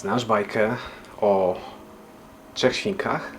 Znasz bajkę o trzech świnkach?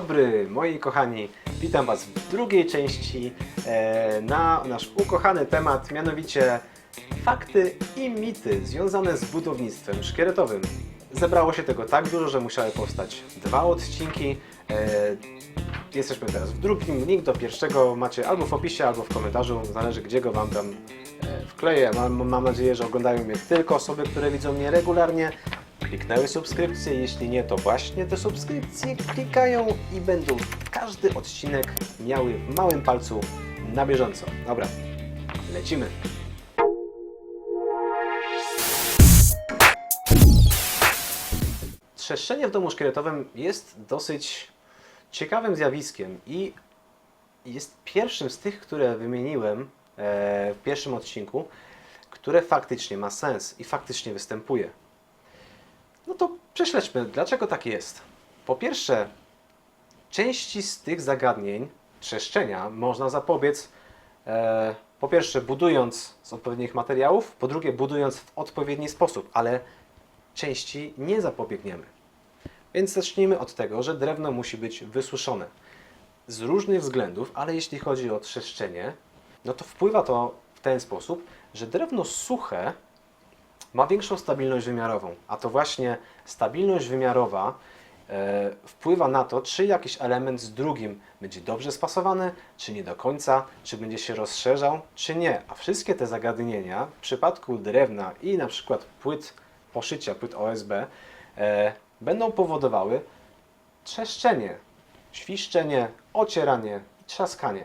Dobry, moi kochani. Witam Was w drugiej części e, na nasz ukochany temat, mianowicie fakty i mity związane z budownictwem szkieletowym. Zebrało się tego tak dużo, że musiały powstać dwa odcinki. E, jesteśmy teraz w drugim. Link do pierwszego macie albo w opisie, albo w komentarzu. Zależy, gdzie go Wam tam e, wkleję. Mam, mam nadzieję, że oglądają mnie tylko osoby, które widzą mnie regularnie kliknęły subskrypcję, jeśli nie, to właśnie te subskrypcje klikają i będą każdy odcinek miały w małym palcu na bieżąco. Dobra, lecimy. Trzeszczenie w domu szkieletowym jest dosyć ciekawym zjawiskiem i jest pierwszym z tych, które wymieniłem e, w pierwszym odcinku, które faktycznie ma sens i faktycznie występuje. No to prześledźmy, dlaczego tak jest. Po pierwsze, części z tych zagadnień, trzeszczenia, można zapobiec e, po pierwsze budując z odpowiednich materiałów, po drugie budując w odpowiedni sposób, ale części nie zapobiegniemy. Więc zacznijmy od tego, że drewno musi być wysuszone. Z różnych względów, ale jeśli chodzi o trzeszczenie, no to wpływa to w ten sposób, że drewno suche ma większą stabilność wymiarową, a to właśnie stabilność wymiarowa e, wpływa na to, czy jakiś element z drugim będzie dobrze spasowany, czy nie do końca, czy będzie się rozszerzał, czy nie. A wszystkie te zagadnienia w przypadku drewna i na przykład płyt poszycia, płyt OSB e, będą powodowały trzeszczenie, świszczenie, ocieranie i trzaskanie.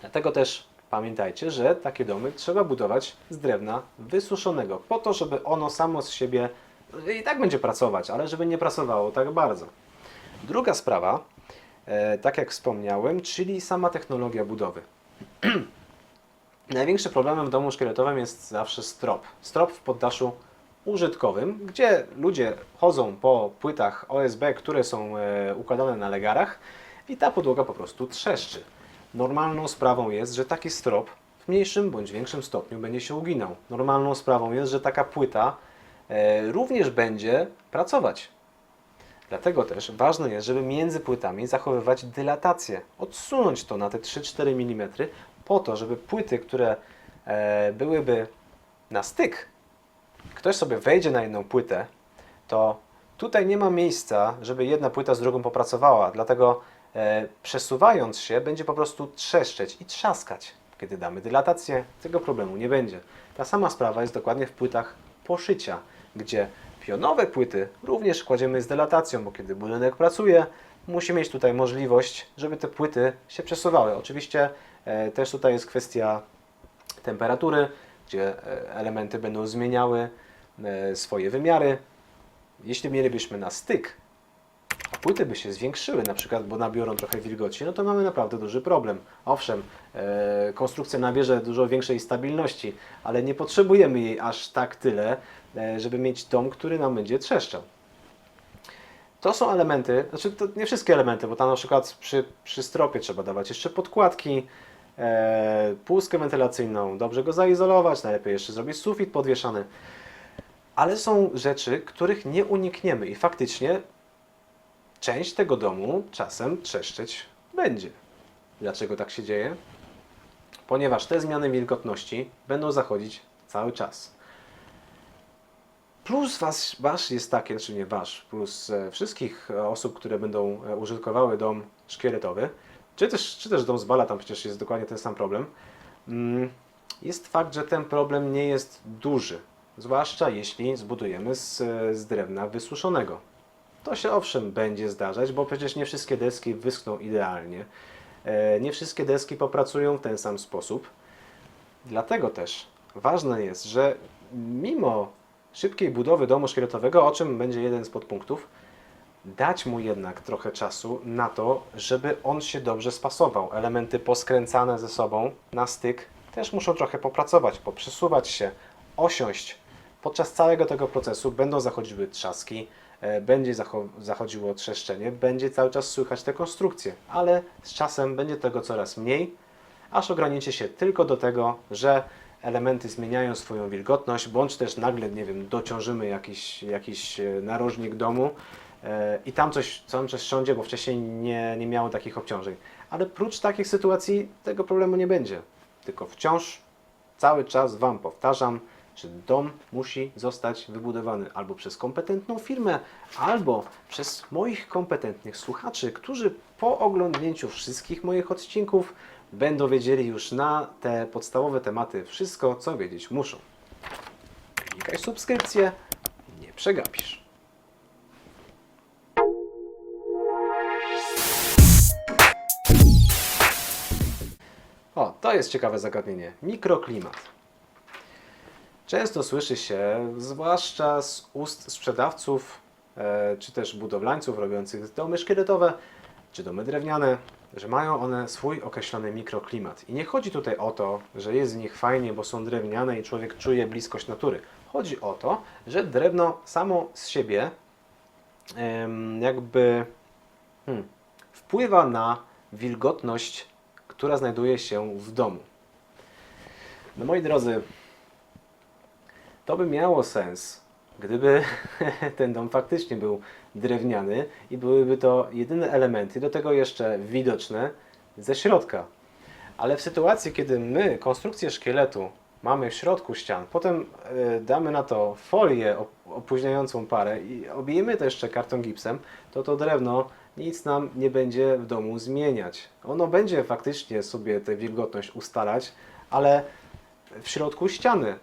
Dlatego też pamiętajcie, że takie domy trzeba budować z drewna wysuszonego, po to, żeby ono samo z siebie i tak będzie pracować, ale żeby nie pracowało tak bardzo. Druga sprawa, e, tak jak wspomniałem, czyli sama technologia budowy. Największym problemem w domu szkieletowym jest zawsze strop. Strop w poddaszu użytkowym, gdzie ludzie chodzą po płytach OSB, które są e, układane na legarach i ta podłoga po prostu trzeszczy. Normalną sprawą jest, że taki strop w mniejszym bądź większym stopniu będzie się uginał. Normalną sprawą jest, że taka płyta e, również będzie pracować. Dlatego też ważne jest, żeby między płytami zachowywać dylatację, odsunąć to na te 3-4 mm, po to, żeby płyty, które e, byłyby na styk, ktoś sobie wejdzie na jedną płytę, to tutaj nie ma miejsca, żeby jedna płyta z drugą popracowała. Dlatego przesuwając się, będzie po prostu trzeszczeć i trzaskać. Kiedy damy dylatację, tego problemu nie będzie. Ta sama sprawa jest dokładnie w płytach poszycia, gdzie pionowe płyty również kładziemy z dylatacją, bo kiedy budynek pracuje, musi mieć tutaj możliwość, żeby te płyty się przesuwały. Oczywiście e, też tutaj jest kwestia temperatury, gdzie e, elementy będą zmieniały e, swoje wymiary. Jeśli mielibyśmy na styk, płyty by się zwiększyły, na przykład, bo nabiorą trochę wilgoci, no to mamy naprawdę duży problem. Owszem, e, konstrukcja nabierze dużo większej stabilności, ale nie potrzebujemy jej aż tak tyle, e, żeby mieć dom, który nam będzie trzeszczał. To są elementy, znaczy to nie wszystkie elementy, bo tam na przykład przy, przy stropie trzeba dawać jeszcze podkładki, e, wentylacyjną, dobrze go zaizolować, najlepiej jeszcze zrobić sufit podwieszany. Ale są rzeczy, których nie unikniemy i faktycznie część tego domu czasem trzeszczeć będzie. Dlaczego tak się dzieje? Ponieważ te zmiany wilgotności będą zachodzić cały czas. Plus was, wasz jest taki, znaczy nie wasz, plus e, wszystkich e, osób, które będą e, użytkowały dom szkieletowy, czy też, czy też dom z bala, tam przecież jest dokładnie ten sam problem, mm, jest fakt, że ten problem nie jest duży. zwłaszcza jeśli zbudujemy z, z drewna wysuszonego. To się owszem będzie zdarzać, bo przecież nie wszystkie deski wyschną idealnie. E, Nie wszystkie deski popracują w ten sam sposób. Dlatego też ważne jest, że mimo szybkiej budowy domu szkieletowego, o czym będzie jeden z podpunktów, dać mu jednak trochę czasu na to, żeby on się dobrze spasował. Elementy poskręcane ze sobą na styk też muszą trochę popracować, poprzesuwać się, osiąść. Podczas całego tego procesu będą zachodziły trzaski, będzie zacho- zachodziło trzeszczenie, będzie cały czas słychać te konstrukcje, ale z czasem będzie tego coraz mniej, aż ograniczy się tylko do tego, że elementy zmieniają swoją wilgotność, bądź też nagle, nie wiem, dociążymy jakiś, jakiś e, narożnik domu e, i tam coś, tam coś bo wcześniej nie, nie miało takich obciążeń. Ale prócz takich sytuacji tego problemu nie będzie. Tylko wciąż cały czas Wam powtarzam, że dom musi zostać wybudowany albo przez kompetentną firmę, albo przez moich kompetentnych słuchaczy, którzy po oglądnięciu wszystkich moich odcinków będą wiedzieli już na te podstawowe tematy wszystko, co wiedzieć muszą. Klikaj subskrypcję, nie przegapisz. O, to jest ciekawe zagadnienie. Mikroklimat. Często słyszy się, zwłaszcza z ust sprzedawców, e, czy też budowlańców robiących domy szkieletowe, czy domy drewniane, że mają one swój określony mikroklimat. I nie chodzi tutaj o to, że jest z nich fajnie, bo są drewniane i człowiek czuje bliskość natury. Chodzi o to, że drewno samo z siebie jakby hmm, wpływa na wilgotność, która znajduje się w domu. No moi drodzy, to by miało sens, gdyby ten dom faktycznie był drewniany i byłyby to jedyne elementy, do tego jeszcze widoczne ze środka. Ale w sytuacji, kiedy my konstrukcję szkieletu mamy w środku ścian, potem y, damy na to folię op- opóźniającą parę i obijemy to jeszcze karton gipsem, to to drewno nic nam nie będzie w domu zmieniać. Ono będzie faktycznie sobie tę wilgotność ustalać, ale w środku ściany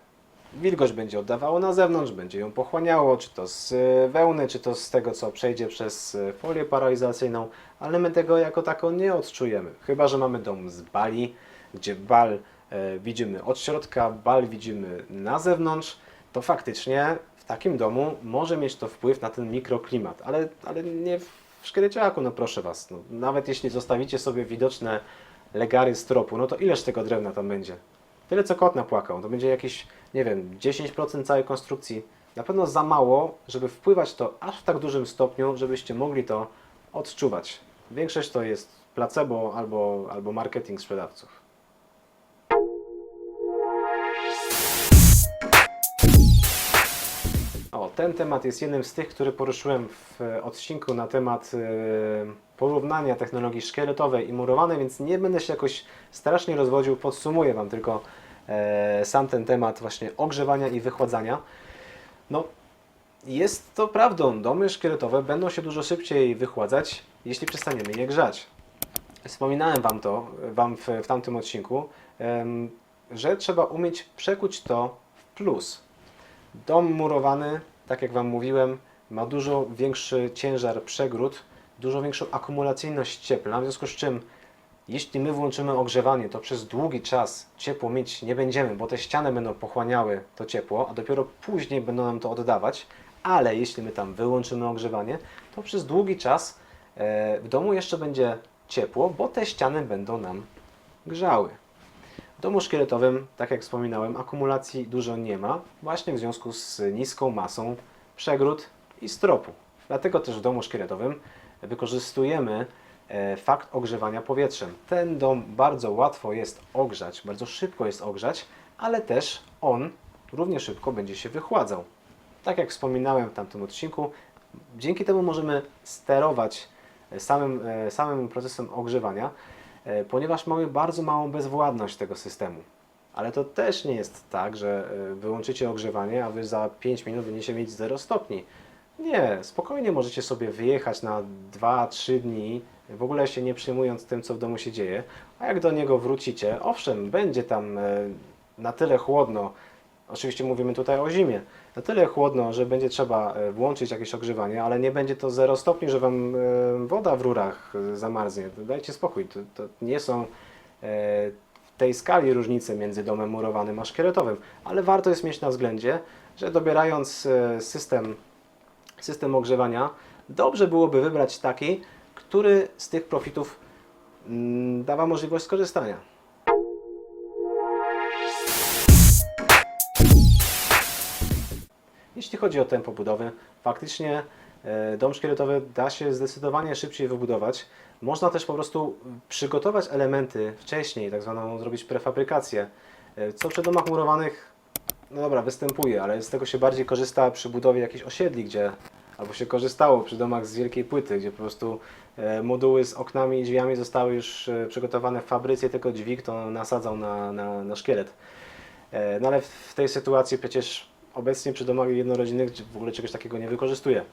wilgoć będzie oddawało na zewnątrz, będzie ją pochłaniało, czy to z e, wełny, czy to z tego, co przejdzie przez e, folię paralizacyjną, ale my tego jako tako nie odczujemy. Chyba, że mamy dom z bali, gdzie bal e, widzimy od środka, bal widzimy na zewnątrz, to faktycznie w takim domu może mieć to wpływ na ten mikroklimat, ale, ale nie w szkieleciaku, no proszę Was. No, nawet jeśli zostawicie sobie widoczne legary stropu, no to ileż tego drewna tam będzie? Tyle co kot napłakał. To będzie jakieś, nie wiem, 10% całej konstrukcji. Na pewno za mało, żeby wpływać to aż w tak dużym stopniu, żebyście mogli to odczuwać. Większość to jest placebo albo, albo marketing sprzedawców. O, ten temat jest jednym z tych, który poruszyłem w odcinku na temat e, porównania technologii szkieletowej i murowanej, więc nie będę się jakoś strasznie rozwodził, podsumuję Wam tylko e, sam ten temat właśnie ogrzewania i wychładzania. No, jest to prawdą, domy szkieletowe będą się dużo szybciej wychładzać, jeśli przestaniemy je grzać. Wspominałem Wam to, Wam w, w tamtym odcinku, że trzeba umieć przekuć to w plus. Dom murowany, tak jak Wam mówiłem, ma dużo większy ciężar przegród, dużo większą akumulacyjność ciepła, w związku z czym jeśli my włączymy ogrzewanie, to przez długi czas ciepło mieć nie będziemy, bo te ściany będą pochłaniały to ciepło, a dopiero później będą nam to oddawać, ale jeśli my tam wyłączymy ogrzewanie, to przez długi czas e, w domu jeszcze będzie ciepło, bo te ściany będą nam grzały. W domu szkieletowym, tak jak wspominałem, akumulacji dużo nie ma, właśnie w związku z niską masą przegród i stropu. Dlatego też w domu szkieletowym wykorzystujemy e, fakt ogrzewania powietrzem. Ten dom bardzo łatwo jest ogrzać, bardzo szybko jest ogrzać, ale też on równie szybko będzie się wychładzał. Tak jak wspominałem w tamtym odcinku, dzięki temu możemy sterować e, samym, e, samym procesem ogrzewania, ponieważ mamy bardzo małą bezwładność tego systemu. Ale to też nie jest tak, że wyłączycie ogrzewanie, a wy za 5 minut będziecie mieć 0 stopni. Nie, spokojnie możecie sobie wyjechać na 2-3 dni, w ogóle się nie przejmując tym, co w domu się dzieje. A jak do niego wrócicie, owszem, będzie tam e, na tyle chłodno, Oczywiście mówimy tutaj o zimie. Na tyle chłodno, że będzie trzeba e, włączyć jakieś ogrzewanie, ale nie będzie to 0 stopni, że Wam e, woda w rurach zamarznie. Dajcie spokój. To, to nie są w tej skali różnice między domem murowanym a szkieletowym, ale warto jest mieć na względzie, że dobierając system, system ogrzewania, dobrze byłoby wybrać taki, który z tych profitów mm, dawa możliwość skorzystania. Jeśli chodzi o tempo budowy, faktycznie e, dom szkieletowy da się zdecydowanie szybciej wybudować. Można też po prostu przygotować elementy wcześniej, tak zwaną zrobić prefabrykację, e, co przy domach murowanych, no dobra, występuje, ale z tego się bardziej korzysta przy budowie jakichś osiedli, gdzie albo się korzystało przy domach z wielkiej płyty, gdzie po prostu e, moduły z oknami i drzwiami zostały już e, przygotowane w fabryce, tylko dźwig to nasadzał na, na, na szkielet. E, No ale w tej sytuacji przecież obecnie przy domach jednorodzinnych w ogóle czegoś takiego nie wykorzystuje.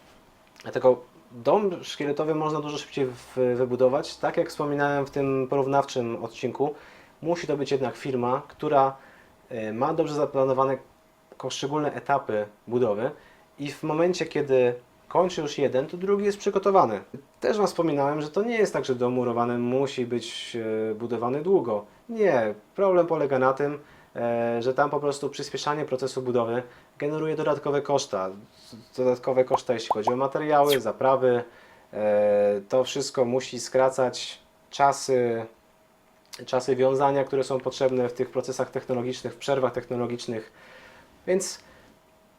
Dlatego dom szkieletowy można dużo szybciej wybudować. Tak jak wspominałem w tym porównawczym odcinku, musi to być jednak firma, która ma dobrze zaplanowane poszczególne etapy budowy i w momencie, kiedy kończy już jeden, to drugi jest przygotowany. Też Wam wspominałem, że to nie jest tak, że dom murowany musi być e, budowany długo. Nie, problem polega na tym, e, że tam po prostu przyspieszanie procesu budowy generuje dodatkowe koszta. Dodatkowe koszta, jeśli chodzi o materiały, zaprawy. E, To wszystko musi skracać czasy, czasy wiązania, które są potrzebne w tych procesach technologicznych, w przerwach technologicznych. Więc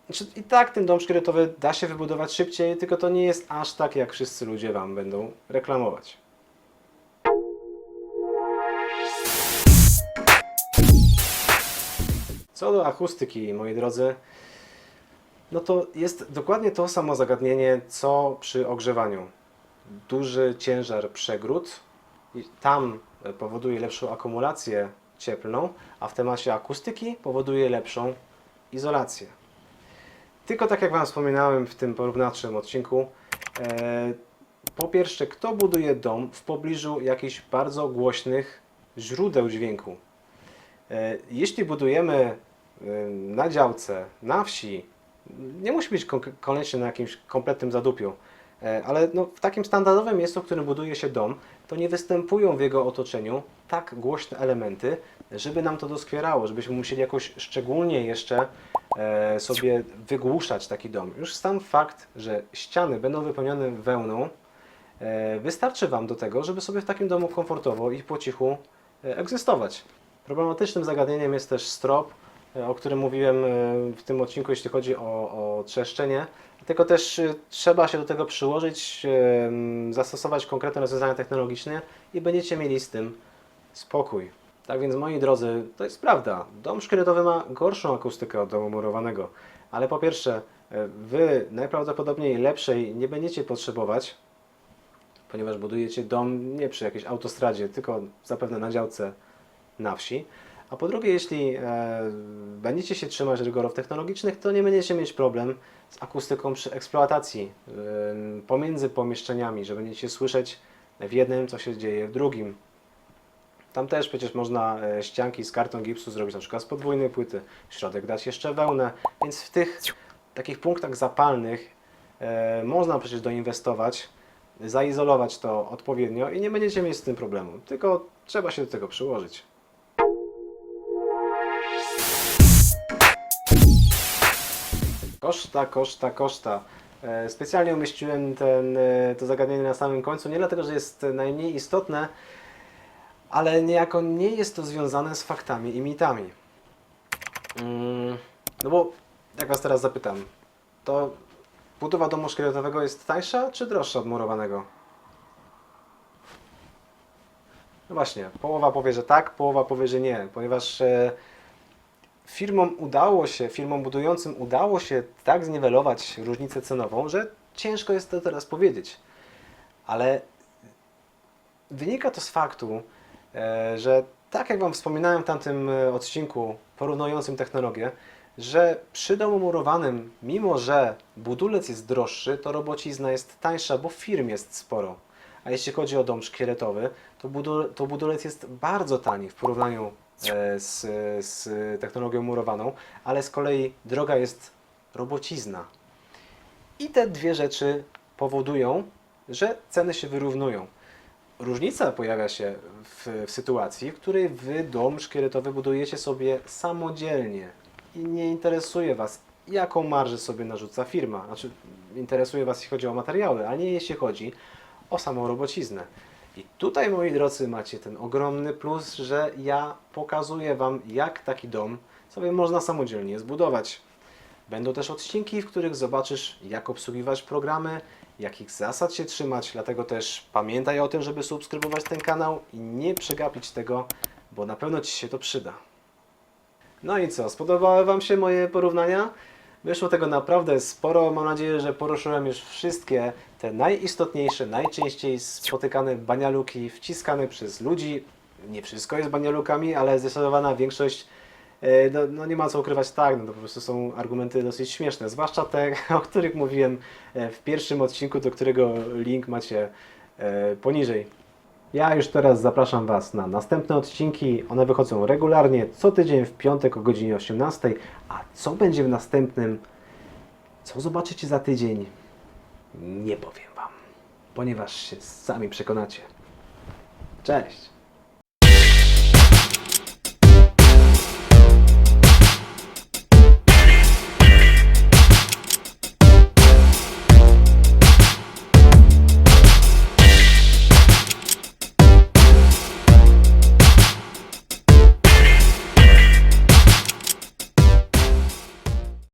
znaczy, i tak ten dom szkieletowy da się wybudować szybciej, tylko to nie jest aż tak, jak wszyscy ludzie Wam będą reklamować. Co do akustyki, moi drodzy, no to jest dokładnie to samo zagadnienie, co przy ogrzewaniu. Duży ciężar przegród, tam powoduje lepszą akumulację cieplną, a w temacie akustyki powoduje lepszą izolację. Tylko tak jak Wam wspominałem w tym porównawczym odcinku, e, po pierwsze, kto buduje dom w pobliżu jakichś bardzo głośnych źródeł dźwięku? E, Jeśli budujemy e, na działce, na wsi, nie musi być kon- koniecznie na jakimś kompletnym zadupiu, ale no, w takim standardowym miejscu, w którym buduje się dom, to nie występują w jego otoczeniu tak głośne elementy, żeby nam to doskwierało, żebyśmy musieli jakoś szczególnie jeszcze e, sobie wygłuszać taki dom. Już sam fakt, że ściany będą wypełnione wełną, e, wystarczy Wam do tego, żeby sobie w takim domu komfortowo i po cichu e, egzystować. Problematycznym zagadnieniem jest też strop, e, o którym mówiłem e, w tym odcinku, jeśli chodzi o, o trzeszczenie. Tylko też e, trzeba się do tego przyłożyć, zastosować konkretne rozwiązania technologiczne i będziecie mieli z tym spokój. Tak więc moi drodzy, to jest prawda. Dom szkieletowy ma gorszą akustykę od domu murowanego. Ale po pierwsze, e, Wy najprawdopodobniej lepszej nie będziecie potrzebować, ponieważ budujecie dom nie przy jakiejś autostradzie, tylko zapewne na działce na wsi. A po drugie, jeśli e, będziecie się trzymać rygorów technologicznych, to nie będziecie mieć problem z akustyką przy eksploatacji e, pomiędzy pomieszczeniami, że będziecie słyszeć w jednym, co się dzieje w drugim. Tam też przecież można e, ścianki z karton gipsu zrobić na przykład z podwójnej płyty, środek dać jeszcze wełnę, więc w tych takich punktach zapalnych e, można przecież doinwestować, zaizolować to odpowiednio i nie będziecie mieć z tym problemu, tylko trzeba się do tego przyłożyć. Koszta, koszta, koszta. E, Specjalnie umieściłem ten, e, to zagadnienie na samym końcu, nie dlatego, że jest najmniej istotne, ale niejako nie jest to związane z faktami i mitami. Mm, No bo, jak Was teraz zapytam, to budowa domu szkieletowego jest tańsza czy droższa od murowanego? No właśnie, połowa powie, że tak, połowa powie, że nie, ponieważ e, firmom udało się, firmom budującym udało się tak zniwelować różnicę cenową, że ciężko jest to teraz powiedzieć. Ale wynika to z faktu, e, że tak jak Wam wspominałem w tamtym e, odcinku porównującym technologię, że przy domu murowanym, mimo że budulec jest droższy, to robocizna jest tańsza, bo firm jest sporo. A jeśli chodzi o dom szkieletowy, to, to budulec jest bardzo tani w porównaniu z, z technologią murowaną, ale z kolei droga jest robocizna. I te dwie rzeczy powodują, że ceny się wyrównują. Różnica pojawia się w, w sytuacji, w której wy dom szkieletowy budujecie sobie samodzielnie i nie interesuje was, jaką marżę sobie narzuca firma. Znaczy, interesuje was, jeśli chodzi o materiały, a nie jeśli chodzi o samą robociznę. I tutaj, moi drodzy, macie ten ogromny plus, że ja pokazuję wam, jak taki dom sobie można samodzielnie zbudować. Będą też odcinki, w których zobaczysz, jak obsługiwać programy, jakich zasad się trzymać. Dlatego też pamiętaj o tym, żeby subskrybować ten kanał i nie przegapić tego, bo na pewno Ci się to przyda. No i co, spodobały Wam się moje porównania? Wyszło tego naprawdę sporo. Mam nadzieję, że poruszyłem już wszystkie te najistotniejsze, najczęściej spotykane banialuki wciskane przez ludzi. Nie wszystko jest banialukami, ale zdecydowana większość E, No, no nie ma co ukrywać, tak, no to po prostu są argumenty dosyć śmieszne, zwłaszcza te, o których mówiłem e, w pierwszym odcinku, do którego link macie e, poniżej. Ja już teraz zapraszam Was na następne odcinki. One wychodzą regularnie, co tydzień w piątek o godzinie 18. A co będzie w następnym, co zobaczycie za tydzień, nie powiem Wam, ponieważ się sami przekonacie. Cześć!